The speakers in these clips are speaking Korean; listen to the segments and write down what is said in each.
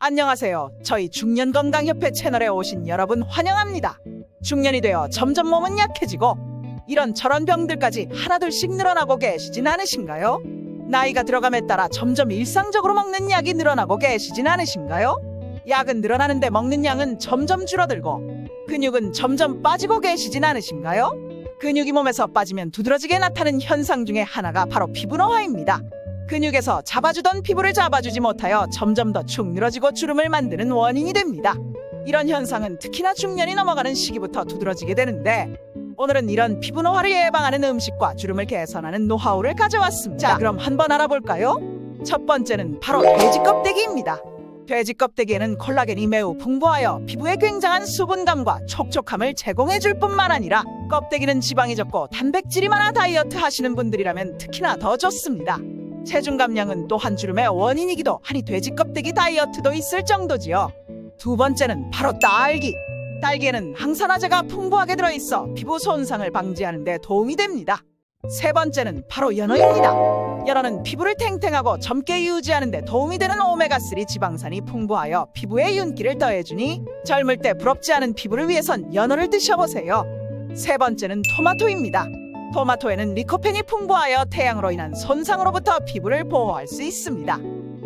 안녕하세요. 저희 중년건강협회 채널에 오신 여러분 환영합니다. 중년이 되어 점점 몸은 약해지고 이런 저런 병들까지 하나둘씩 늘어나고 계시진 않으신가요? 나이가 들어감에 따라 점점 일상적으로 먹는 약이 늘어나고 계시진 않으신가요? 약은 늘어나는데 먹는 양은 점점 줄어들고 근육은 점점 빠지고 계시진 않으신가요? 근육이 몸에서 빠지면 두드러지게 나타나는 현상 중에 하나가 바로 피부 노화입니다. 근육에서 잡아주던 피부를 잡아주지 못하여 점점 더 축 늘어지고 주름을 만드는 원인이 됩니다. 이런 현상은 특히나 중년이 넘어가는 시기부터 두드러지게 되는데 오늘은 이런 피부 노화를 예방하는 음식과 주름을 개선하는 노하우를 가져왔습니다. 자, 그럼 한번 알아볼까요? 첫 번째는 바로 돼지 껍데기입니다. 돼지 껍데기에는 콜라겐이 매우 풍부하여 피부에 굉장한 수분감과 촉촉함을 제공해 줄 뿐만 아니라 껍데기는 지방이 적고 단백질이 많아 다이어트 하시는 분들이라면 특히나 더 좋습니다. 체중 감량은 또한 주름의 원인이기도 하니 돼지 껍데기 다이어트도 있을 정도지요. 두 번째는 바로 딸기. 딸기에는 항산화제가 풍부하게 들어있어 피부 손상을 방지하는 데 도움이 됩니다. 세 번째는 바로 연어입니다. 연어는 피부를 탱탱하고 젊게 유지하는 데 도움이 되는 오메가3 지방산이 풍부하여 피부에 윤기를 더해주니 젊을 때 부럽지 않은 피부를 위해선 연어를 드셔보세요. 세 번째는 토마토입니다. 토마토에는 리코펜이 풍부하여 태양으로 인한 손상으로부터 피부를 보호할 수 있습니다.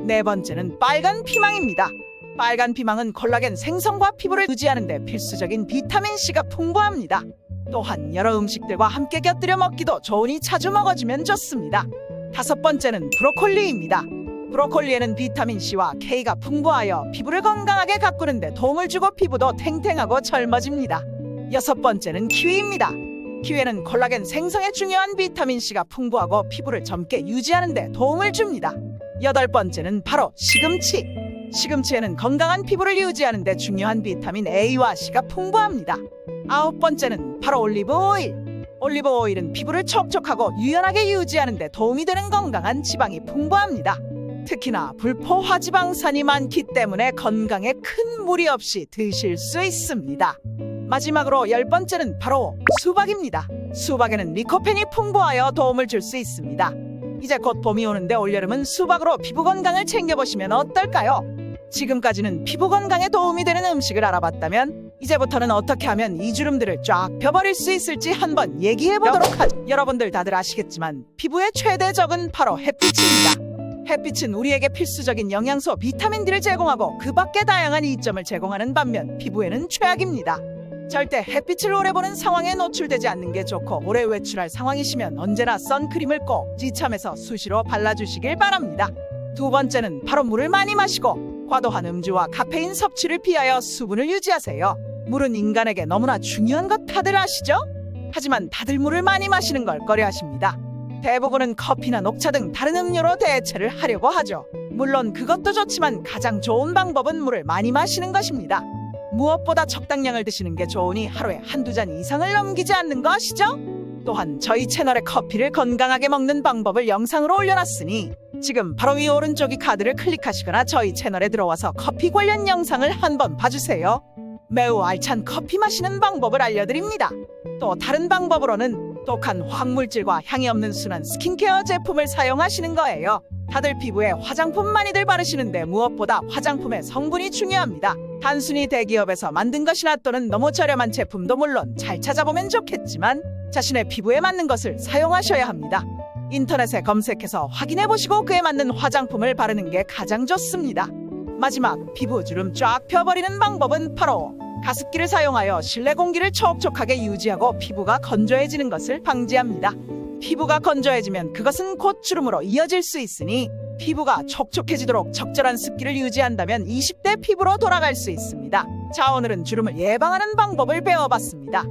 네 번째는 빨간 피망입니다. 빨간 피망은 콜라겐 생성과 피부를 유지하는 데 필수적인 비타민C가 풍부합니다. 또한 여러 음식들과 함께 곁들여 먹기도 좋으니 자주 먹어주면 좋습니다. 다섯 번째는 브로콜리입니다. 브로콜리에는 비타민C와 K가 풍부하여 피부를 건강하게 가꾸는 데 도움을 주고 피부도 탱탱하고 젊어집니다. 여섯 번째는 키위입니다. 키위에는 콜라겐 생성에 중요한 비타민C가 풍부하고 피부를 젊게 유지하는 데 도움을 줍니다. 여덟 번째는 바로 시금치. 시금치에는 건강한 피부를 유지하는 데 중요한 비타민 A와 C가 풍부합니다. 아홉 번째는 바로 올리브 오일. 올리브 오일은 피부를 촉촉하고 유연하게 유지하는 데 도움이 되는 건강한 지방이 풍부합니다. 특히나 불포 화 지방산이 많기 때문에 건강에 큰 무리 없이 드실 수 있습니다. 마지막으로 열 번째는 바로 수박입니다. 수박에는 리코펜이 풍부하여 도움을 줄 수 있습니다. 이제 곧 봄이 오는데 올여름은 수박으로 피부 건강을 챙겨보시면 어떨까요? 지금까지는 피부 건강에 도움이 되는 음식을 알아봤다면 이제부터는 어떻게 하면 이 주름들을 쫙 펴버릴 수 있을지 한번 얘기해 보도록 하죠. 여러분들 다들 아시겠지만 피부의 최대 적은 바로 햇빛입니다. 햇빛은 우리에게 필수적인 영양소 비타민 D를 제공하고 그 밖에 다양한 이점을 제공하는 반면 피부에는 최악입니다. 절대 햇빛을 오래 보는 상황에 노출되지 않는 게 좋고 오래 외출할 상황이시면 언제나 선크림을 꼭 지참해서 수시로 발라주시길 바랍니다. 두 번째는 바로 물을 많이 마시고 과도한 음주와 카페인 섭취를 피하여 수분을 유지하세요. 물은 인간에게 너무나 중요한 것 다들 아시죠? 하지만 다들 물을 많이 마시는 걸 꺼려 하십니다. 대부분은 커피나 녹차 등 다른 음료로 대체를 하려고 하죠. 물론 그것도 좋지만 가장 좋은 방법은 물을 많이 마시는 것입니다. 무엇보다 적당량을 드시는 게 좋으니 하루에 한두 잔 이상을 넘기지 않는 거 아시죠? 또한 저희 채널에 커피를 건강하게 먹는 방법을 영상으로 올려놨으니 지금 바로 위 오른쪽이 카드를 클릭하시거나 저희 채널에 들어와서 커피 관련 영상을 한번 봐주세요. 매우 알찬 커피 마시는 방법을 알려드립니다. 또 다른 방법으로는 독한 화학물질과 향이 없는 순한 스킨케어 제품을 사용하시는 거예요. 다들 피부에 화장품 많이들 바르시는데 무엇보다 화장품의 성분이 중요합니다. 단순히 대기업에서 만든 것이나 또는 너무 저렴한 제품도 물론 잘 찾아보면 좋겠지만 자신의 피부에 맞는 것을 사용하셔야 합니다. 인터넷에 검색해서 확인해 보시고 그에 맞는 화장품을 바르는 게 가장 좋습니다. 마지막 피부 주름 쫙 펴버리는 방법은 바로 가습기를 사용하여 실내 공기를 촉촉하게 유지하고 피부가 건조해지는 것을 방지합니다. 피부가 건조해지면 그것은 곧 주름으로 이어질 수 있으니 피부가 촉촉해지도록 적절한 습기를 유지한다면 20대 피부로 돌아갈 수 있습니다. 자, 오늘은 주름을 예방하는 방법을 배워봤습니다.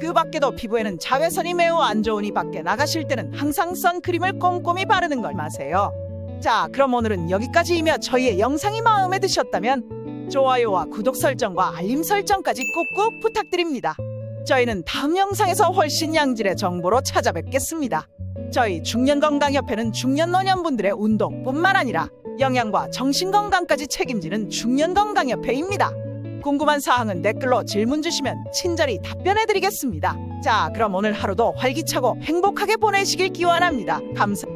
그 밖에도 피부에는 자외선이 매우 안 좋으니 밖에 나가실 때는 항상 선크림을 꼼꼼히 바르는 걸 마세요. 자, 그럼 오늘은 여기까지이며 저희의 영상이 마음에 드셨다면 좋아요와 구독 설정과 알림 설정까지 꾹꾹 부탁드립니다. 저희는 다음 영상에서 훨씬 양질의 정보로 찾아뵙겠습니다. 저희 중년건강협회는 중년 노년분들의 운동뿐만 아니라 영양과 정신건강까지 책임지는 중년건강협회입니다. 궁금한 사항은 댓글로 질문 주시면 친절히 답변해드리겠습니다. 자, 그럼 오늘 하루도 활기차고 행복하게 보내시길 기원합니다. 감사.